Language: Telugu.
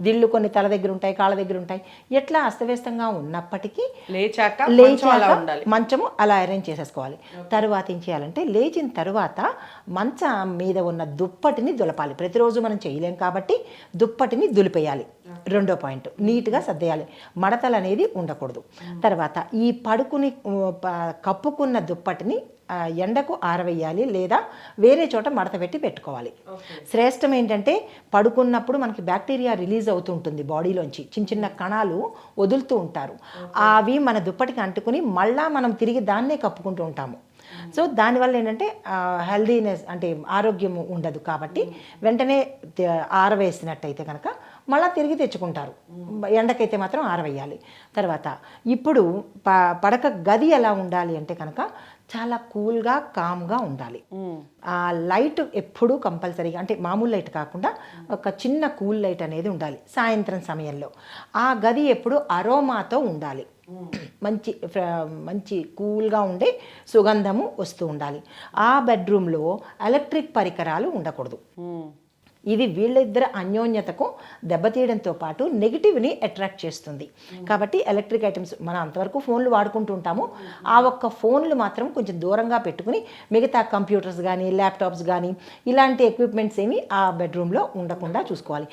దిళ్ళు కొన్ని తల దగ్గర ఉంటాయి కాళ్ళ దగ్గర ఉంటాయి. ఎట్లా అస్తవ్యస్తంగా ఉన్నప్పటికీ లేచాక లేచాక ఉండాలి. మంచము అలా అరేంజ్ చేసేసుకోవాలి. తరువాత ఏం చేయాలంటే లేచిన తరువాత మంచం మీద ఉన్న దుప్పటిని దులపాలి. ప్రతిరోజు మనం చేయలేం కాబట్టి దుప్పటిని దులిపేయాలి. రెండో పాయింట్. నీట్గా సర్దేయాలి. మడతలు అనేది ఉండకూడదు. తర్వాత ఈ పడుకుని కప్పుకున్న దుప్పటిని ఎండకు ఆరవేయాలి లేదా వేరే చోట మడత పెట్టి పెట్టుకోవాలి. శ్రేష్టం ఏంటంటే పడుకున్నప్పుడు మనకి బ్యాక్టీరియా రిలీజ్ అవుతుంటుంది బాడీలోంచి. చిన్న చిన్న కణాలు వదులుతూ ఉంటారు. అవి మన దుప్పటికి అంటుకుని మళ్ళా మనం తిరిగి దాన్నే కప్పుకుంటూ ఉంటాము. సో దానివల్ల ఏంటంటే హెల్దీనెస్ అంటే ఆరోగ్యం ఉండదు కాబట్టి వెంటనే ఆరవేసినట్టయితే కనుక మళ్ళీ తిరిగి తెచ్చుకుంటారు. ఎండకైతే మాత్రం ఆరవేయాలి. తర్వాత ఇప్పుడు ప పడక గది ఎలా ఉండాలి అంటే కనుక చాలా కూల్గా కామ్గా ఉండాలి. ఆ లైట్ ఎప్పుడూ కంపల్సరీగా అంటే మామూలు లైట్ కాకుండా ఒక చిన్న కూల్ లైట్ అనేది ఉండాలి సాయంత్రం సమయంలో. ఆ గది ఎప్పుడు అరోమాతో ఉండాలి. మంచి మంచి కూల్గా ఉండే సుగంధము వస్తూ ఉండాలి. ఆ బెడ్రూమ్లో ఎలక్ట్రిక్ పరికరాలు ఉండకూడదు. ఇది వీళ్ళిద్దరి అన్యోన్యతకు దెబ్బతీయడంతో పాటు నెగిటివ్ని అట్రాక్ట్ చేస్తుంది. కాబట్టి ఎలక్ట్రిక్ ఐటమ్స్ మనం అంతవరకు ఫోన్లు వాడుకుంటూ ఉంటాము. ఆ ఒక్క ఫోన్లు మాత్రం కొంచెం దూరంగా పెట్టుకుని మిగతా కంప్యూటర్స్ కానీ ల్యాప్టాప్స్ కానీ ఇలాంటి ఎక్విప్మెంట్స్ ఏమి ఆ బెడ్రూమ్లో ఉండకుండా చూసుకోవాలి.